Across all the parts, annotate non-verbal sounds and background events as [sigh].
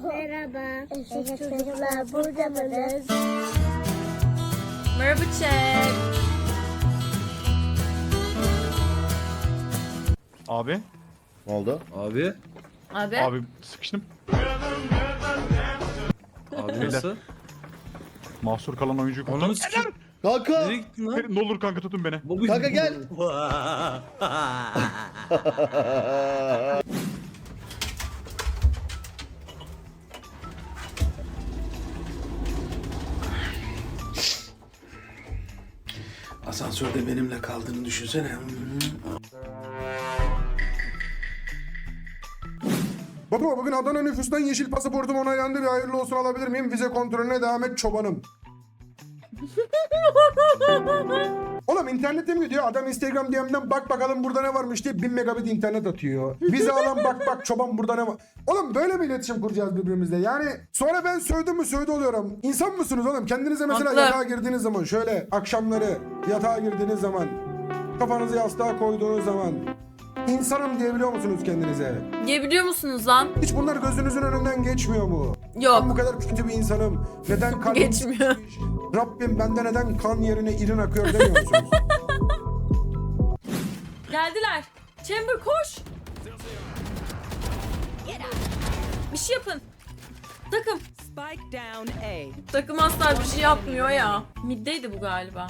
Merhaba. Siz çocuklar burada mısınız? Merhaba chat. Abi. Ne oldu? Abi. Abi. Abi sıkıştım. Abi nasıl? Mahsur kalan oyuncuyu Ananı kurtar. sikeyim. Kanka. Nereye gittin lan? Ne olur kanka tutun beni. Kanka gel. [laughs] [laughs] Asansörde benimle kaldığını düşünsene. Baba bugün Adana nüfustan yeşil pasaportum onaylandı bir hayırlı olsun alabilir miyim? Vize kontrolüne devam et çobanım. [laughs] Oğlum internete mi gidiyor? Adam Instagram DM'den bak bakalım burada ne varmış diye 1000 megabit internet atıyor. Vize alan bak bak çoban burada ne var? Oğlum böyle mi iletişim kuracağız birbirimizle? Yani sonra ben sövdüm mü sövdü oluyorum. İnsan mısınız oğlum? Kendinize mesela Haklı. yatağa girdiğiniz zaman şöyle akşamları yatağa girdiğiniz zaman kafanızı yastığa koyduğunuz zaman insanım diyebiliyor musunuz kendinize? Diyebiliyor musunuz lan? Hiç bunlar gözünüzün önünden geçmiyor mu? Ben bu Yok. kadar kötü bir insanım. Neden kalbim Geçmiyor. Rabbim bende neden kan yerine irin akıyor demiyor musunuz? Geldiler. Chamber koş. Bir şey yapın. Takım. Spike down A. Takım asla bir şey yapmıyor ya. Middeydi bu galiba.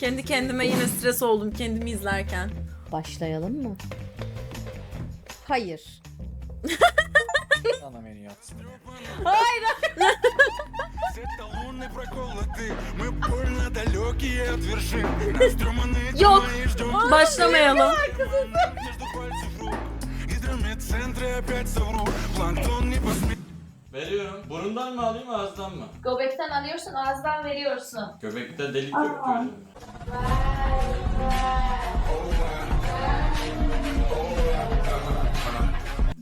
Kendi kendime yine stres oldum kendimi izlerken. Başlayalım mı? Hayır. Yok. Başlamayalım. Veriyorum. Burundan mı alayım ağızdan mı? Göbekten alıyorsun, ağızdan veriyorsun. Göbekte delik yok ki.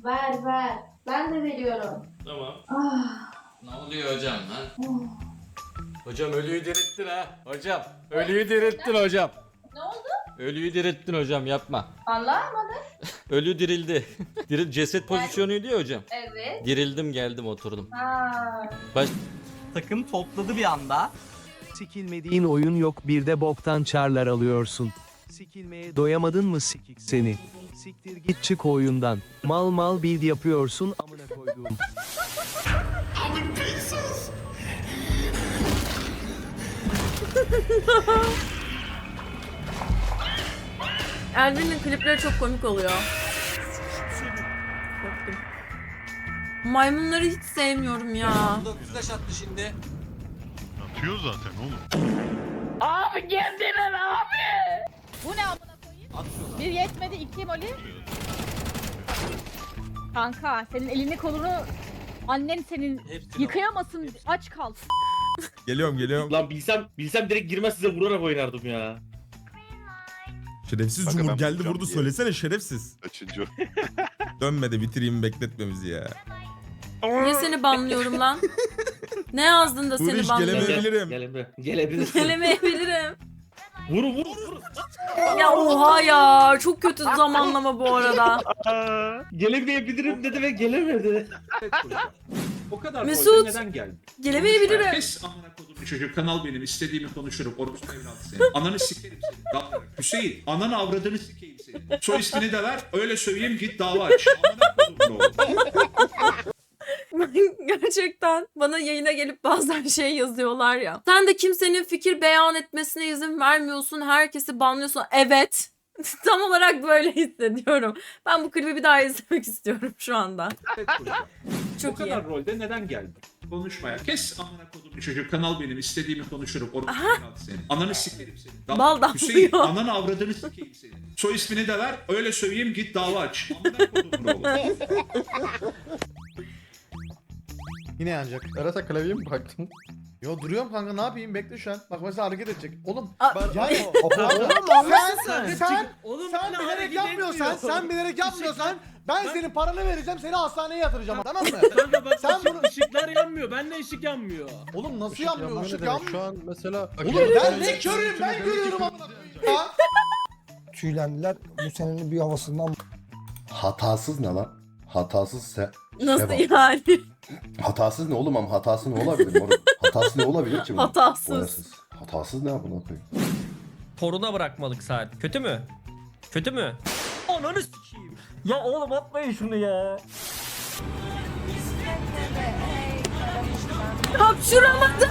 Ver ver. Ben de veriyorum. Tamam. Ne oluyor hocam lan? Hocam ölüyü dirilttin ha. Hocam ölüyü dirilttin hocam. Ölüyü dirilttin hocam yapma. Anlamadım. [laughs] Ölü dirildi. [laughs] Diril ceset pozisyonuydu ya hocam. Evet. Dirildim geldim oturdum. Ha. Baş Takım topladı bir anda. Sikilmediğin oyun yok bir de boktan çarlar alıyorsun. Sikilmeye doyamadın mı sikik seni? Siktir git çık oyundan. Mal mal build yapıyorsun amına koyduğum. [laughs] Elvin'in klipleri çok komik oluyor. Korktum. Maymunları hiç sevmiyorum ya. Flash attı şimdi. Atıyor zaten oğlum. Bu ne amına koyayım? Bir yetmedi iki moli. Kanka senin elini kolunu annen senin Hepsini yıkayamasın aç kal. Geliyorum geliyorum. Lan bilsem bilsem direkt girmez size vurarak oynardım ya. Şerefsiz Kanka Cumhur ben geldi bulacağım vurdu diye. söylesene şerefsiz. Kaçıncı? [laughs] Dönmedi bitireyim bekletme bizi ya. Niye seni banlıyorum lan? Ne yazdın da Dur seni banlıyorum? gelemeyebilirim. Gel Emre. Gelebilirsin. Gelemeyebilirim. vur vur vur. Ya oha ya. Çok kötü zamanlama bu arada. Gelemeyebilirim dedi ve gelemedi. O kadar Mesut. neden geldin? Gelemeyebilirim. Kes amına kodum bir çocuk. Kanal benim. istediğimi konuşurum. Orospu evladı seni. Ananı sikerim seni. Dağ- Hüseyin. Ananı avradını sikeyim seni. Soy ismini de ver. Öyle söyleyeyim git dava aç. Amına kodum Gerçekten bana yayına gelip bazen şey yazıyorlar ya. Sen de kimsenin fikir beyan etmesine izin vermiyorsun. Herkesi banlıyorsun. Evet. [laughs] Tam olarak böyle hissediyorum. Ben bu klibi bir daha izlemek istiyorum şu anda. O Çok iyi. kadar rolde neden geldin? Konuşmaya. Kes amına kodum çocuk. Kanal benim. istediğimi konuşurum. Orospu evladı seni. Ananı sikerim seni. Dağ- Bal damlıyor. Hüseyin. [laughs] Ananı avradını sikeyim seni. Soy ismini de ver. Öyle söyleyeyim git dava aç. Amına oğlum. Yine yanacak. Arasa klavyeye mi baktın? Yo duruyorum kanka ne yapayım bekle şu an. Bak mesela hareket edecek. Oğlum. Aa, Yani [laughs] oğlum sen sen sen, sen bilerek yapmıyorsan sen bilerek yapmıyorsan ben senin paranı vereceğim seni hastaneye yatıracağım tamam mı? Kanka bak Sen bunu- ışıklar yanmıyor. Ben de ışık yanmıyor. Oğlum nasıl yanmıyor ışık yanmıyor? Şu an mesela... Oğlum ben ne körüyüm ben görüyorum amına koyayım tüylendiler. Bu senenin bir havasından Hatasız ne lan? Hatasız se... Nasıl bak. yani? Hatasız ne oğlum ama hatası ne olabilir moruk? Hatası ne olabilir ki bunun? Hatasız. Boyasız. Hatasız ne yapın koyayım? Toruna bırakmalık saat. Kötü mü? Kötü mü? Ananı sikeyim. Ya oğlum atmayın şunu ya. Hapşuramadım.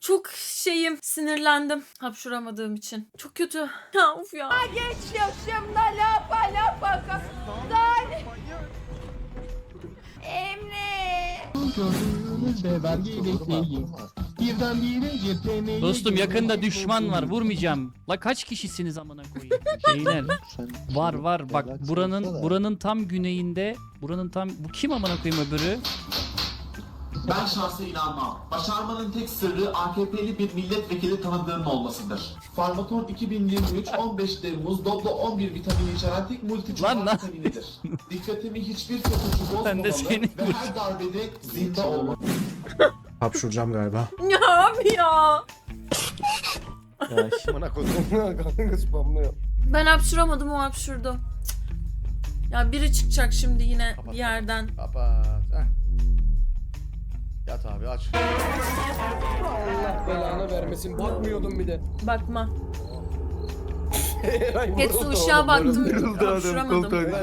Çok şeyim sinirlendim hapşuramadığım için. Çok kötü. Ya of ya. Geç yaşımda lapa lapa kaptan. Emre. Dostum yakında düşman var vurmayacağım. La kaç kişisiniz amına koyayım? [laughs] Beyler. Var var bak buranın buranın tam güneyinde buranın tam bu kim amına koyayım öbürü? Ben şahsa inanmam. Başarmanın tek sırrı AKP'li bir milletvekili tanıdığının olmasıdır. Farmakon 2023 15 Temmuz Doblo 11 vitamini içeren tek multi Lan lan. vitaminidir. Dikkatimi hiçbir kötücü bozmamalı Ben de seni ve her darbede zinde olmalı. hapşuracağım galiba. Ya abi ya. Ya Bana. [laughs] Kanka spamlıyor. Ben hapşuramadım o hapşurdu. Cık. Ya biri çıkacak şimdi yine bir yerden. Kapat. Heh. Yat abi aç. Allah belanı vermesin. Bakmıyordum bir [laughs] de. Bakma. Geç uşağa baktım. Hapşuramadım.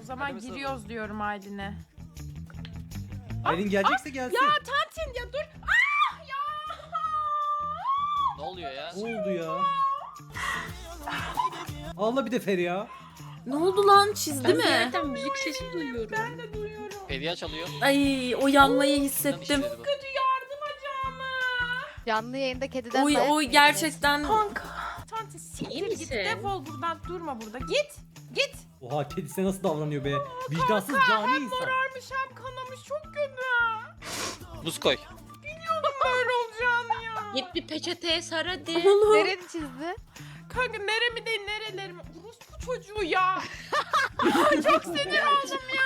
O zaman giriyoruz diyorum Aylin'e. Aylin gelecekse gelsin. Ya Tantin ya dur. Ah ya. Ne oluyor ya? Ne oldu ya? Ağla bir de Feriha. Ne oldu lan çizdi mi? müzik sesi duyuyorum. Ben de duyuyorum. Hediye çalıyor. Ay o yanmayı hissettim. Kötü yardım acağımı. Canlı yayında kediden O, o gerçekten Kanka. Tantin siktir git misin? defol buradan durma burada. Git. Git. Oha kedisine nasıl davranıyor be? Vicdansız cani Hem insan. morarmış hem kanamış çok kötü. Buz koy. Biliyordum böyle olacağını ya. Git bir peçeteye sar hadi. Oğlum. Nereni çizdi? Kanka neremi değil nerelerimi. Orospu çocuğu ya. [laughs] çok sinir oldum ya.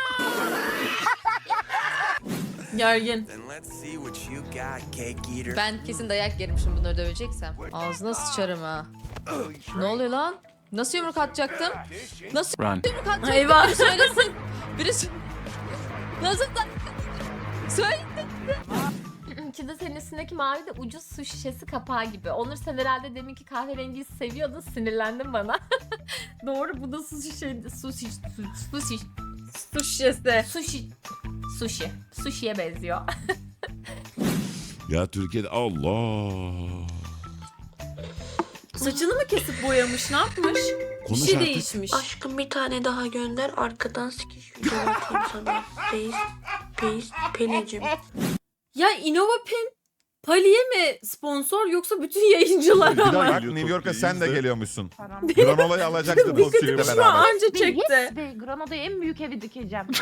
gergin. Ben kesin dayak yerim şimdi bunları döveceksem. Ağzına sıçarım ha. ne oluyor lan? Nasıl yumruk atacaktım? Nasıl Run. yumruk atacaktım? Eyvah. Biri söylesin. Biri sö- Nasıl da... Söyle. Ki de senin üstündeki mavi de ucuz su şişesi kapağı gibi. Onur sen herhalde deminki kahverengiyi seviyordun sinirlendin bana. [laughs] Doğru bu da su şişeydi. Su şiş, su, su şiş, su şişesi. Sushi. Sushi. Sushi'ye benziyor. [laughs] Ya Türkiye'de Allah. Saçını mı kesip boyamış ne yapmış? Bir şey değişmiş. Aşkım bir tane daha gönder arkadan sikiş video atayım sana. Reis, reis, penicim. Ya Innovapin Pali'ye mi sponsor yoksa bütün [laughs] yayıncılara mı? Bak New York'a sen de geliyormuşsun. Param. Granolayı alacaktın Bir o kızım şu an beraber. anca çekti. Ve Granada'ya en büyük evi dikeceğim. [laughs]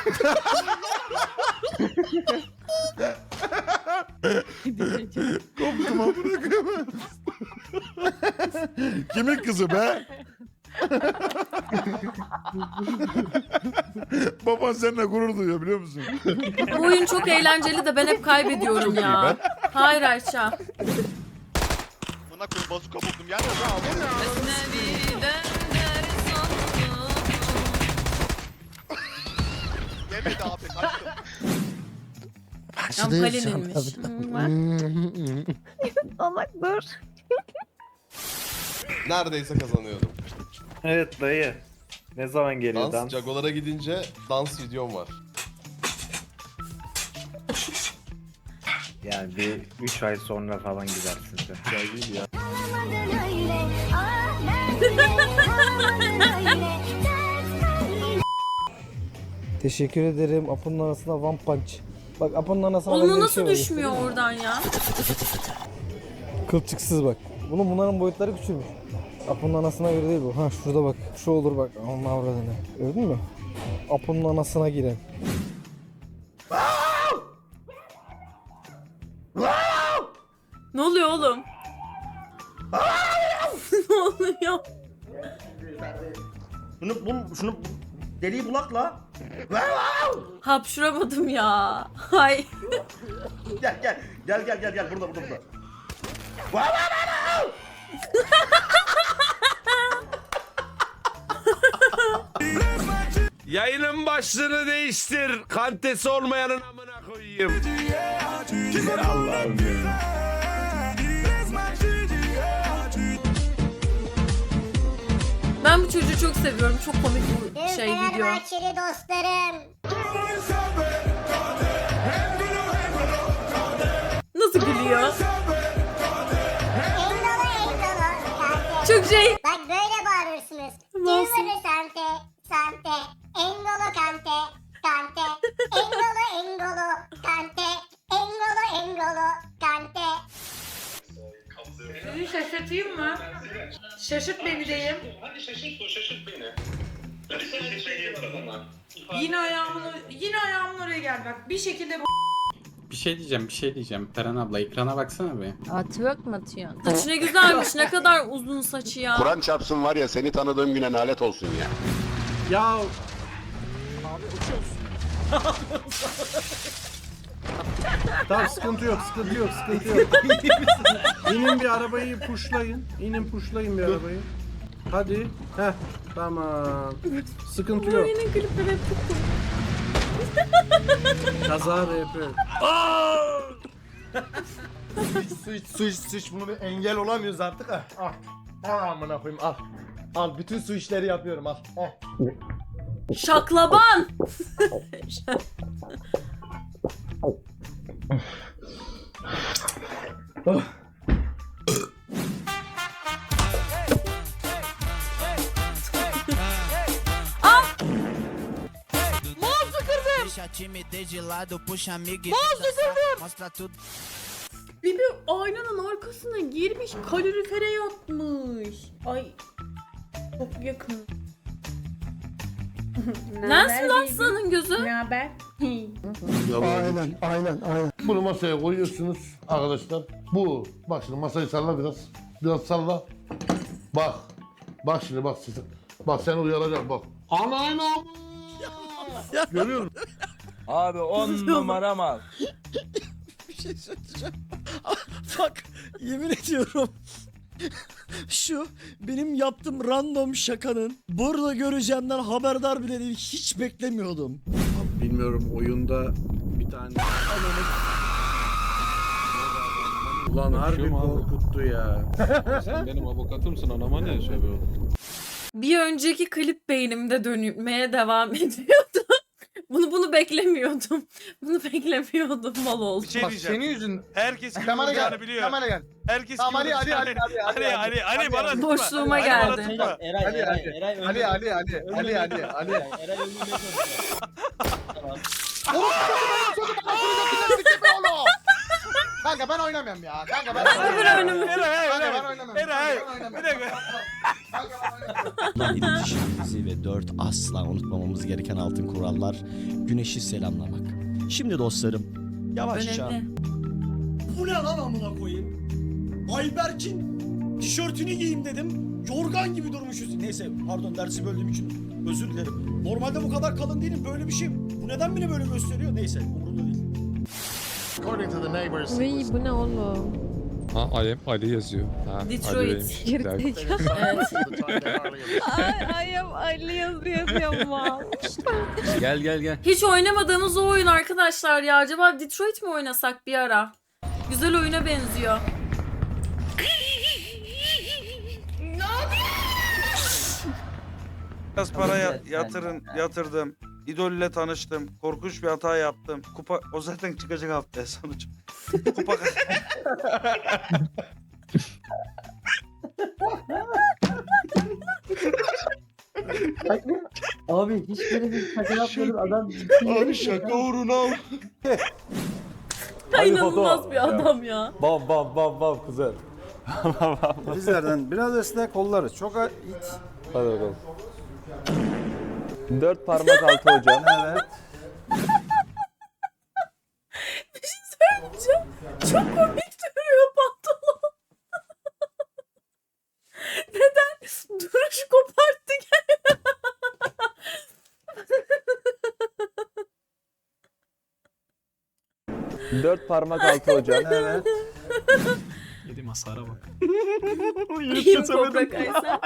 Koptum amına koyayım. Kimin kızı be? [laughs] Baban seninle gurur duyuyor biliyor musun? [laughs] Bu oyun çok eğlenceli de ben hep kaybediyorum ya. Hayır Ayça. Buna koy bazuka buldum yani. Yemedi abi kaçtım. Yan Pali'ninmiş. Salak dur. Neredeyse kazanıyordum. Evet dayı. Ne zaman geliyor Dans, Jagolara gidince dans videom var. Yani bir 3 ay sonra falan gidersin sen. Güzel değil ya. [laughs] Teşekkür ederim. Apo'nun arasına one punch. Bak Apo'nun arasına Oğlum bende o bir nasıl şey düşmüyor oradan ya? Kılçıksız bak. Bunun bunların boyutları küçülmüş. Apo'nun anasına göre değil bu. Ha şurada bak. Şu olur bak. Onun avradını. Gördün mü? Apo'nun anasına giren. Ne oluyor oğlum? ne oluyor? Bunu, bunu, şunu deliği bulakla. Hapşuramadım ya. Hay. Gel gel. Gel gel gel gel burada burada burada. [laughs] Yayının başlığını değiştir. Kantesi olmayanın amına koyayım. Allah'ım. Ben bu çocuğu çok seviyorum. Çok komik bu şey video. dostlarım. Nasıl gülüyor? Çok şey. Bak böyle bağırırsınız. Nasıl? Sante, sante, engolo kante, kante, engolo engolo, kante, engolo engolo, kante. Sizi şaşırtayım mı? Şaşırt beni deyim. Yine ayağımın yine ayağımın oraya geldi bak. Bir şekilde bu şey diyeceğim bir şey diyeceğim. Peren abla ekrana baksana be. Artwork mı atıyorsun? Saçı ne güzelmiş. Ne kadar uzun saçı ya. Kur'an çarpsın var ya seni tanıdığım güne nalet olsun ya. Ya Tamam sıkıntı yok sıkıntı yok sıkıntı yok. İnin bir arabayı puşlayın. İnin puşlayın bir arabayı. Hadi. Heh tamam. Sıkıntı yok. Yine klipleri komik. Kaza RP. Su iç, su iç, su iç. Bunu bir engel olamıyoruz artık. Ah, Al. Al amına koyayım al. Al bütün su işleri yapıyorum al. Al. Şaklaban. [laughs] Bibi aynanın arkasına girmiş kalorifere yatmış. Ay çok yakın. Nasıl lan senin gözü? ne haber? Aynen, aynen, aynen. Bunu masaya koyuyorsunuz arkadaşlar. Bu. Bak şimdi masayı salla biraz. Biraz salla. Bak. Bak şimdi bak. Bak sen uyaracak bak. Ana ana. Görüyor musun? Abi on numara mal. Bak yemin ediyorum. Şu benim yaptığım random şakanın burada göreceğimden haberdar bile değil. Hiç beklemiyordum. Bilmiyorum oyunda bir tane Ulan harbi korkuttu ya. [laughs] Benim avukatımsın anama ne söylüyor? Bir önceki klip beynimde dönmeye devam ediyordu bunu beklemiyordum. [laughs] Bunu beklemiyordum mal oldu. Bir şey Bak diyeceğim. senin yüzün. Herkes kim Kamera olacağını gel. biliyor. Kamera gel. Herkes kim Tamam Ali Ali Ali olacağını Ali Ali Ali Ali bana tutma. Boşluğuma Ali bana geldi. tutma. Eray, Ali, Eray, Ali, Eray, Ali Ali Eray, Ali Ali Ali Ali Ali. Eray ölmeye çalışıyor. Tamam. Oğlum çocuk bana fırlatın bir kere oğlum. Kanka ben oynamıyorum ya. Kanka ben. Öbür önümü. Eray Kanka ben Eray. oynamıyorum. Eray. Kanka ben oynamıyorum. Bir dakika. İletişimimizi ve dört asla unutmamamız gereken altın kurallar. Güneşi selamlamak. Şimdi dostlarım yavaşça. Önemli. Bu ne lan amına koyayım? Ayberk'in tişörtünü giyeyim dedim. Yorgan gibi durmuşuz. Neyse pardon dersi böldüğüm için özür dilerim. Normalde bu kadar kalın değilim böyle bir şey. Bu neden beni böyle gösteriyor? Neyse umurumda değil. According to the neighbors. Uy bu ne oğlum? Ha Ali, Ali yazıyor. Ha, Detroit. Evet. [laughs] Ay ayım Ali yazıyor yazıyor mal. Gel gel gel. Hiç oynamadığımız o oyun arkadaşlar ya. Acaba Detroit mi oynasak bir ara? Güzel oyuna benziyor. Biraz para yatırın, yatırdım. İdolle tanıştım. Korkunç bir hata yaptım. Kupa o zaten çıkacak haftaya sonuç. [laughs] Kupa [laughs] Abi hiç böyle bir şaka yapmadım adam. Abi şaka uğruna. İnanılmaz bir adam ya. Bam bam bam bam güzel. [laughs] Bizlerden biraz esnek kolları çok it. Hadi bakalım. Dört parmak altı hocam. [laughs] Evet. Bir şey söyleyeceğim. Çok komik duruyor pantolon. [laughs] Neden? Duruş koparttı gene. [laughs] Dört parmak altı hocam. Evet. Yedim hasara bak. İyiyim Kobra Kaysa.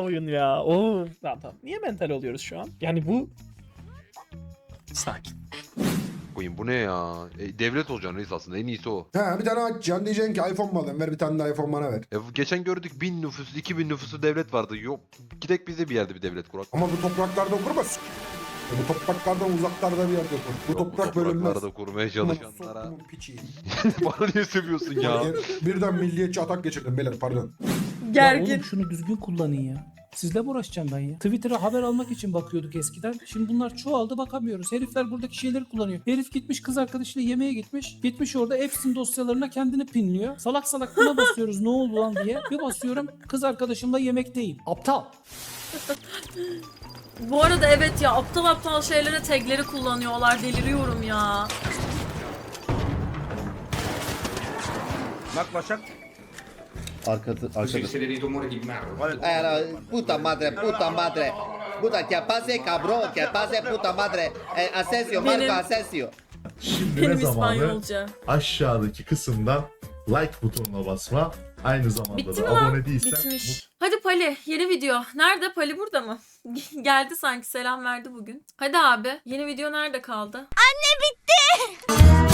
Oyun ya. Oo. Tamam tamam. Niye mental oluyoruz şu an? Yani bu sakin. Koyayım bu ne ya? E, devlet olacaksın reis aslında en iyisi o. Ha bir tane açacaksın diyeceksin ki iPhone alayım ver bir tane de iPhone bana ver. E, bu geçen gördük bin nüfusu, iki bin nüfusu devlet vardı. Yok gidek bize bir yerde bir devlet kurak. Ama bu topraklarda kurmaz. Bu topraklardan uzaklarda bir yerde kur. Bu toprak bölünmez. Topraklarda kurmaya çalışanlara. Soktumun piçi. [laughs] Bana niye seviyorsun ya? Birden milliyetçi atak geçirdim beyler pardon. Gergin. şunu düzgün kullanın ya. Sizle mi uğraşacağım ben ya? Twitter'a haber almak için bakıyorduk eskiden. Şimdi bunlar çoğaldı bakamıyoruz. Herifler buradaki şeyleri kullanıyor. Herif gitmiş kız arkadaşıyla yemeğe gitmiş. Gitmiş orada Epstein dosyalarına kendini pinliyor. Salak salak buna basıyoruz ne oldu lan diye. Bir basıyorum kız arkadaşımla yemekteyim. Aptal. [laughs] Bu arada evet ya aptal aptal şeylere tagleri kullanıyorlar. Deliriyorum ya. Bak Başak. Arkada, arkada. Era, puta madre, puta madre. Puta, que pase cabrón, que pase puta madre. Eh, Asensio, Marco Asensio. Şimdi Benim ne zamanı? İspanyolca. Aşağıdaki kısımdan like butonuna basma. Aynı zamanda Bitti da mi lan? abone değilsen Bitmiş. Hadi Pali yeni video. Nerede Pali burada mı? [laughs] Geldi sanki selam verdi bugün. Hadi abi yeni video nerede kaldı? Anne bitti.